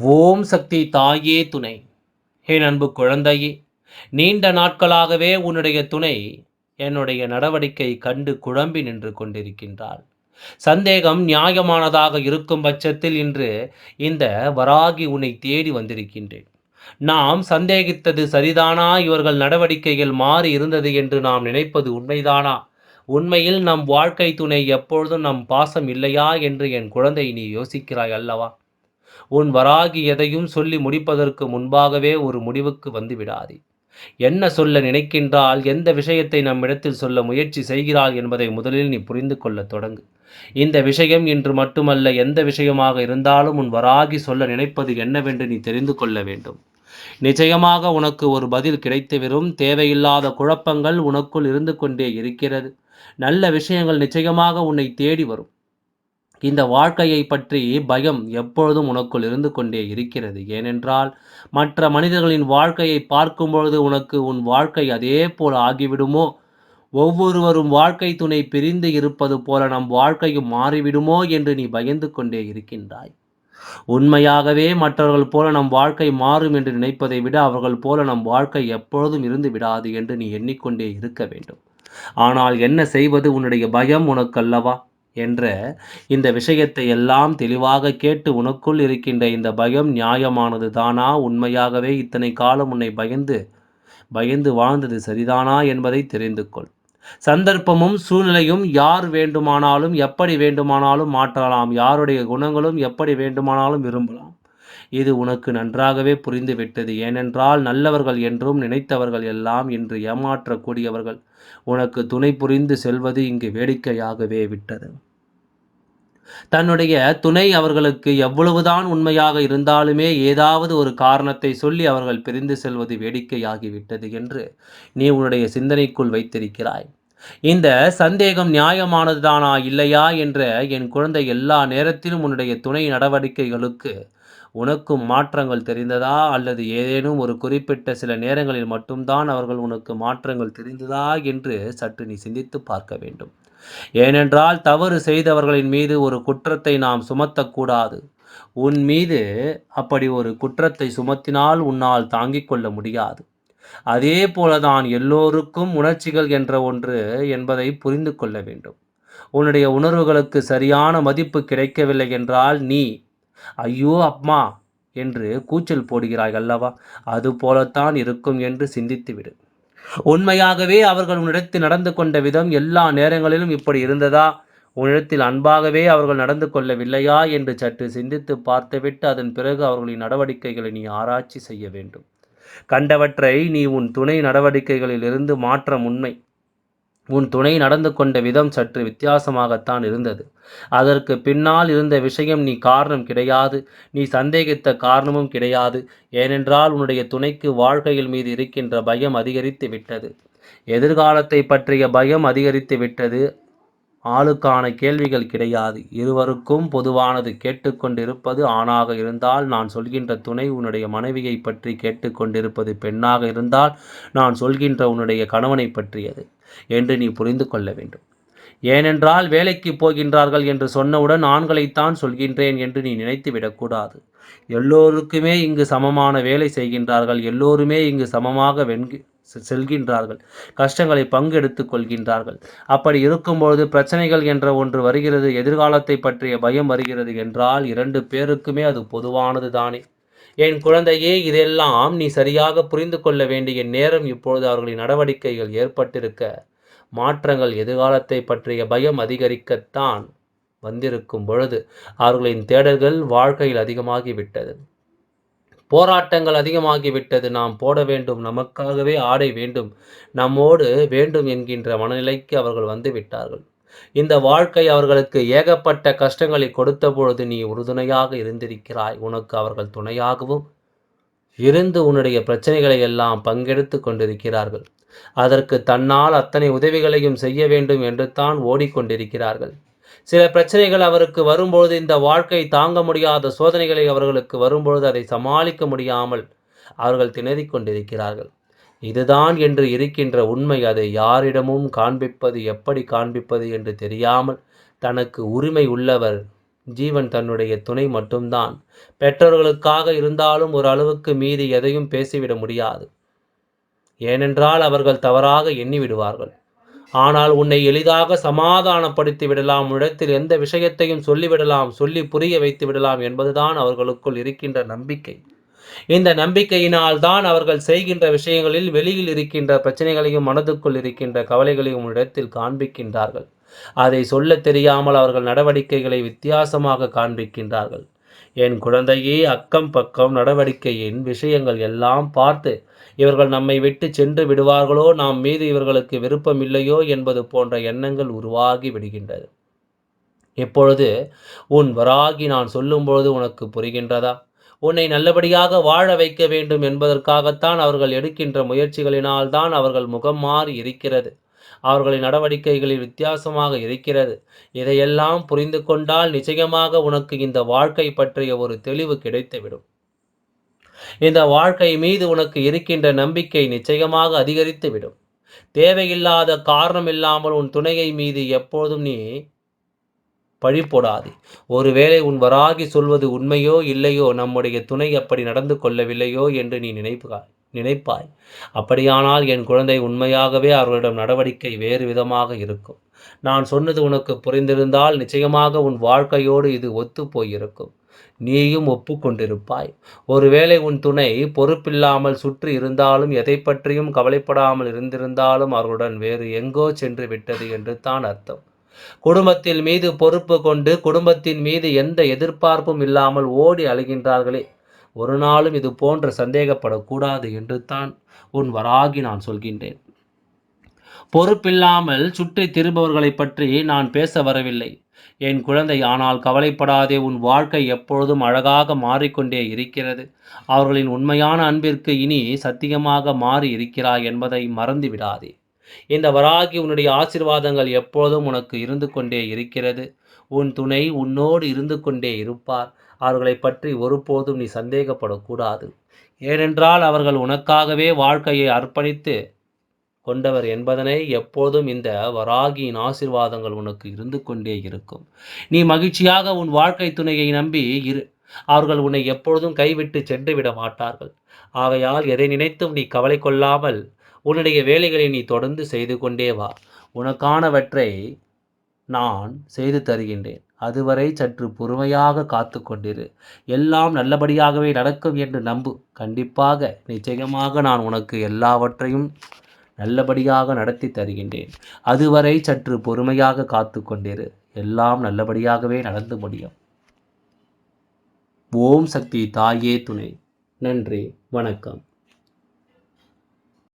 ஓம் சக்தி தாயே துணை. என் அன்பு குழந்தையே நீண்ட நாட்களாகவே உன்னுடைய துணை என்னுடைய நடவடிக்கை கண்டு குழம்பி நின்று கொண்டிருக்கின்றாள். சந்தேகம் நியாயமானதாக இருக்கும் பட்சத்தில் இன்று இந்த வராகி உன்னை தேடி வந்திருக்கின்றேன். நாம் சந்தேகித்தது சரிதானா? இவர்கள் நடவடிக்கைகள் மாறி இருந்தது என்று நாம் நினைப்பது உண்மைதானா? உண்மையில் நம் வாழ்க்கை துணை எப்பொழுதும் நம் பாசம் இல்லையா என்று என் குழந்தை நீ யோசிக்கிறாய் அல்லவா? உன் வராகி எதையும் சொல்லி முடிப்பதற்கு முன்பாகவே ஒரு முடிவுக்கு வந்துவிடாதே என்ன சொல்ல நினைக்கின்றால் எந்த விஷயத்தை நம்மிடத்தில் சொல்ல முயற்சி செய்கிறாள் என்பதை முதலில் நீ புரிந்து கொள்ள தொடங்கு. இந்த விஷயம் இன்று மட்டுமல்ல எந்த விஷயமாக இருந்தாலும் உன் வராகி சொல்ல நினைப்பது என்னவென்று நீ தெரிந்து கொள்ள வேண்டும். நிச்சயமாக உனக்கு ஒரு பதில் கிடைத்துவிடும். தேவையில்லாத குழப்பங்கள் உனக்குள் இருந்து கொண்டே இருக்கிறது. நல்ல விஷயங்கள் நிச்சயமாக உன்னை தேடி வரும். இந்த வாழ்க்கையை பற்றி பயம் எப்பொழுதும் உனக்குள் இருந்து கொண்டே இருக்கிறது. ஏனென்றால் மற்ற மனிதர்களின் வாழ்க்கையை பார்க்கும்பொழுது உனக்கு உன் வாழ்க்கை அதே போல் ஆகிவிடுமோ? ஒவ்வொருவரும் வாழ்க்கை துணை பிரிந்து இருப்பது போல நம் வாழ்க்கையும் மாறிவிடுமோ என்று நீ பயந்து கொண்டே இருக்கின்றாய். உண்மையாகவே மற்றவர்கள் போல நம் வாழ்க்கை மாறும் என்று நினைப்பதை விட அவர்கள் போல நம் வாழ்க்கை எப்பொழுதும் இருந்து விடாது என்று நீ எண்ணிக்கொண்டே இருக்க வேண்டும். ஆனால் என்ன செய்வது? உன்னுடைய பயம் உனக்கல்லவா? என்ற இந்த விஷயத்தை எல்லாம் தெளிவாக கேட்டு உனக்குள் இருக்கின்ற இந்த பயம் நியாயமானது தானா? உண்மையாகவே இத்தனை காலம் உன்னை பயந்து பயந்து வாழ்ந்தது சரிதானா என்பதை தெரிந்து கொள். சந்தர்ப்பமும் சூழ்நிலையும் யார் வேண்டுமானாலும் எப்படி வேண்டுமானாலும் மாற்றலாம். யாருடைய குணங்களும் எப்படி வேண்டுமானாலும் விரும்பலாம். இது உனக்கு நன்றாகவே புரிந்துவிட்டது. ஏனென்றால் நல்லவர்கள் என்றும் நினைத்தவர்கள் எல்லாம் இன்று ஏமாற்றக்கூடியவர்கள். உனக்கு துணை புரிந்து செல்வது இங்கு வேடிக்கையாகவே விட்டது. தன்னுடைய துணை அவர்களுக்கு எவ்வளவுதான் உண்மையாக இருந்தாலுமே ஏதாவது ஒரு காரணத்தை சொல்லி அவர்கள் பிரிந்து செல்வது வேடிக்கையாகிவிட்டது என்று நீ உன்னுடைய சிந்தனைக்குள் வைத்திருக்கிறாய். இந்த சந்தேகம் நியாயமானதுதானா இல்லையா என்ற என் குழந்தை எல்லா நேரத்திலும் உன்னுடைய துணை நடவடிக்கைகளுக்கு உனக்கும் மாற்றங்கள் தெரிந்ததா? அல்லது ஏதேனும் ஒரு குறிப்பிட்ட சில நேரங்களில் மட்டும்தான் அவர்கள் உனக்கு மாற்றங்கள் தெரிந்ததா? என்று சற்று நீ சிந்தித்து பார்க்க வேண்டும். ஏனென்றால் தவறு செய்தவர்களின் மீது ஒரு குற்றத்தை நாம் சுமத்தக்கூடாது. உன் மீது அப்படி ஒரு குற்றத்தை சுமத்தினால் உன்னால் தாங்கிக் கொள்ள முடியாது. அதே போலதான் எல்லோருக்கும் உணர்ச்சிகள் என்ற ஒன்று என்பதை புரிந்து கொள்ள வேண்டும். உன்னுடைய உணர்வுகளுக்கு சரியான மதிப்பு கிடைக்கவில்லை என்றால் நீ ஐயோ அம்மா என்று கூச்சல் போடுகிறாய் அல்லவா? அது போலத்தான் இருக்கும் என்று சிந்தித்துவிடு. உண்மையாகவே அவர்கள் உன்னிடத்தில் நடந்து கொண்ட விதம் எல்லா நேரங்களிலும் இப்படி இருந்ததா? உன்னிடத்தில் அன்பாகவே அவர்கள் நடந்து கொள்ளவில்லையா? என்று சற்று சிந்தித்து பார்த்துவிட்டு அதன் பிறகு அவர்களின் நடவடிக்கைகளை நீ ஆராய்ச்சி செய்ய வேண்டும். கண்டவற்றை நீ உன் துணை நடவடிக்கைகளில் இருந்து மாற்றம் உண்மை உன் துணை நடந்து கொண்ட விதம் சற்று வித்தியாசமாகத்தான் இருந்தது. அதற்கு பின்னால் இருந்த விஷயம் நீ காரணம் கிடையாது. நீ சந்தேகித்த காரணமும் கிடையாது. ஏனென்றால் உன்னுடைய துணைக்கு வாழ்க்கையில் மீது இருக்கின்ற பயம் அதிகரித்து விட்டது. எதிர்காலத்தை பற்றிய பயம் அதிகரித்து விட்டது. ஆளுக்கான கேள்விகள் கிடையாது. இருவருக்கும் பொதுவானது கேட்டுக்கொண்டிருப்பது ஆணாக இருந்தால் நான் சொல்கின்ற துணை உன்னுடைய மனைவியை பற்றி கேட்டுக்கொண்டிருப்பது பெண்ணாக இருந்தால் நான் சொல்கின்ற உன்னுடைய கணவனை பற்றியது என்று நீ புரிந்து கொள்ள வேண்டும். ஏனென்றால் வேலைக்கு போகின்றார்கள் என்று சொன்னவுடன் ஆண்களைத்தான் சொல்கின்றேன் என்று நீ நினைத்து விடக்கூடாது. எல்லோருக்குமே இங்கு சமமான வேலை செய்கின்றார்கள். எல்லோருமே இங்கு சமமாக வெண்கு செல்கின்றார்கள். கஷ்டங்களை பங்கெடுத்துக் கொள்கின்றார்கள். அப்படி இருக்கும்பொழுது பிரச்சனைகள் என்ற ஒன்று வருகிறது எதிர்காலத்தை பற்றிய பயம் வருகிறது என்றால் இரண்டு பேருக்குமே அது பொதுவானது தானே. என் குழந்தையே இதெல்லாம் நீ சரியாக புரிந்து கொள்ள வேண்டிய நேரம் இப்பொழுது அவர்களின் நடவடிக்கைகள் ஏற்பட்டிருக்க மாற்றங்கள் எதிர்காலத்தை பற்றிய பயம் அதிகரிக்கத்தான் வந்திருக்கும் பொழுது அவர்களின் தேடல்கள் வாழ்க்கையில் அதிகமாகிவிட்டது. போராட்டங்கள் அதிகமாகிவிட்டது. நாம் போட வேண்டும். நமக்காகவே ஆடை வேண்டும். நம்மோடு வேண்டும் என்கின்ற மனநிலைக்கு அவர்கள் வந்து விட்டார்கள் இந்த வாழ்க்கை அவர்களுக்கு ஏகப்பட்ட கஷ்டங்களை கொடுத்த பொழுது நீ உறுதுணையாக இருந்திருக்கிறாய். உனக்கு அவர்கள் துணையாகவும் இருந்து உன்னுடைய பிரச்சனைகளை எல்லாம் பங்கெடுத்து கொண்டிருக்கிறார்கள். அதற்கு தன்னால் அத்தனை உதவிகளையும் செய்ய வேண்டும் என்று தான் ஓடிக்கொண்டிருக்கிறார்கள். சில பிரச்சனைகள் அவருக்கு வரும்பொழுது இந்த வாழ்க்கை தாங்க முடியாத சோதனைகளை அவர்களுக்கு வரும்பொழுது அதை சமாளிக்க முடியாமல் அவர்கள் திணறிக் கொண்டிருக்கிறார்கள். இதுதான் என்று இருக்கின்ற உண்மை. அதை யாரிடமும் காண்பிப்பது எப்படி காண்பிப்பது என்று தெரியாமல் தனக்கு உரிமை உள்ளவர். ஜீவன் தன்னுடைய துணை மட்டும்தான். பெற்றோர்களுக்காக இருந்தாலும் ஒரு அளவுக்கு மீறி எதையும் பேசிவிட முடியாது. ஏனென்றால் அவர்கள் தவறாக எண்ணி விடுவார்கள் ஆனால் உன்னை எளிதாக சமாதானப்படுத்தி விடலாம். இடத்தில் எந்த விஷயத்தையும் சொல்லிவிடலாம். சொல்லி புரிய வைத்து விடலாம் என்பதுதான் அவர்களுக்குள் இருக்கின்ற நம்பிக்கை. இந்த நம்பிக்கையினால் தான் அவர்கள் செய்கின்ற விஷயங்களில் வெளியில் இருக்கின்ற பிரச்சனைகளையும் மனதுக்குள் இருக்கின்ற கவலைகளையும் இடத்தில் காண்பிக்கின்றார்கள். அதை சொல்ல தெரியாமல் அவர்கள் நடவடிக்கைகளை வித்தியாசமாக காண்பிக்கின்றார்கள். என் குழந்தையே அக்கம் பக்கம் நடவடிக்கையின் விஷயங்கள் எல்லாம் பார்த்து இவர்கள் நம்மை விட்டு சென்று விடுவார்களோ? நாம் மீது இவர்களுக்கு விருப்பம் இல்லையோ? என்பது போன்ற எண்ணங்கள் உருவாகி விடுகின்றது. இப்பொழுது உன் வராகி நான் சொல்லும்பொழுது உனக்கு புரிகின்றதா? உன்னை நல்லபடியாக வாழ வைக்க வேண்டும் என்பதற்காகத்தான் அவர்கள் எடுக்கின்ற முயற்சிகளினால் தான் அவர்கள் முகம் மாறி இருக்கிறது. அவர்களின் நடவடிக்கைகளில் வித்தியாசமாக இருக்கிறது. இதையெல்லாம் புரிந்து கொண்டால் நிச்சயமாக உனக்கு இந்த வாழ்க்கை பற்றிய ஒரு தெளிவு கிடைத்துவிடும். இந்த வாழ்க்கை மீது உனக்கு இருக்கின்ற நம்பிக்கை நிச்சயமாக அதிகரித்துவிடும். தேவையில்லாத காரணம் இல்லாமல் உன் துணையை மீது எப்போதும் நீ பழி போடாதே ஒருவேளை உன் வராகி சொல்வது உண்மையோ இல்லையோ நம்முடைய துணை அப்படி நடந்து கொள்ளவில்லையோ என்று நீ நினைப்புகாய். நினைப்பாய். அப்படியானால் என் குழந்தை உண்மையாகவே அவர்களிடம் நடவடிக்கை வேறு விதமாக இருக்கும். நான் சொன்னது உனக்கு புரிந்திருந்தால் நிச்சயமாக உன் வாழ்க்கையோடு இது ஒத்து போயிருக்கும். நீயும் ஒப்புக்கொண்டிருப்பாய். ஒருவேளை உன் துணை பொறுப்பில்லாமல் சுற்றி இருந்தாலும் எதை பற்றியும் கவலைப்படாமல் இருந்திருந்தாலும் அவர்களுடன் வேறு எங்கோ சென்று விட்டது என்று தான் அர்த்தம். குடும்பத்தில் மீது பொறுப்பு கொண்டு குடும்பத்தின் மீது எந்த எதிர்பார்ப்பும் இல்லாமல் ஓடி அழுகின்றார்களே ஒரு நாளும் இது போன்ற சந்தேகப்படக்கூடாது என்று தான் உன் வராகி நான் சொல்கின்றேன். பொறுப்பில்லாமல் சுற்றி திரும்பவர்களை பற்றி நான் பேச வரவில்லை. என் குழந்தை ஆனால் கவலைப்படாதே உன் வாழ்க்கை எப்பொழுதும் அழகாக மாறிக்கொண்டே இருக்கிறது. அவர்களின் உண்மையான அன்பிற்கு இனி சத்தியமாக மாறி இருக்கிறாய் என்பதை மறந்து விடாதே. இந்த வராகி உன்னுடைய ஆசிர்வாதங்கள் எப்பொழுதும் உனக்கு இருந்து கொண்டே இருக்கிறது. உன் துணை உன்னோடு இருந்து கொண்டே இருப்பார். அவர்களை பற்றி ஒருபோதும் நீ சந்தேகப்படக்கூடாது. ஏனென்றால் அவர்கள் உனக்காகவே வாழ்க்கையை அர்ப்பணித்து கொண்டவர் என்பதனை எப்போதும் இந்த வராகியின் ஆசிர்வாதங்கள் உனக்கு இருந்து கொண்டே இருக்கும். நீ மகிழ்ச்சியாக உன் வாழ்க்கை துணையை நம்பி இரு. அவர்கள் உன்னை எப்பொழுதும் கைவிட்டு சென்று விட மாட்டார்கள். ஆகையால் எதை நினைத்தும் நீ கவலை கொள்ளாமல் உன்னுடைய வேலைகளை நீ தொடர்ந்து செய்து கொண்டே வா. உனக்கானவற்றை நான் செய்து தருகின்றேன். அதுவரை சற்று பொறுமையாக காத்து கொண்டிரு. எல்லாம் நல்லபடியாகவே நடக்கும் என்று நம்பு. கண்டிப்பாக நிச்சயமாக நான் உனக்கு எல்லாவற்றையும் நல்லபடியாக நடத்தி தருகின்றேன். அதுவரை சற்று பொறுமையாக காத்து கொண்டிரு. எல்லாம் நல்லபடியாகவே நடந்து முடியும். ஓம் சக்தி தாயே துணை. நன்றி. வணக்கம்.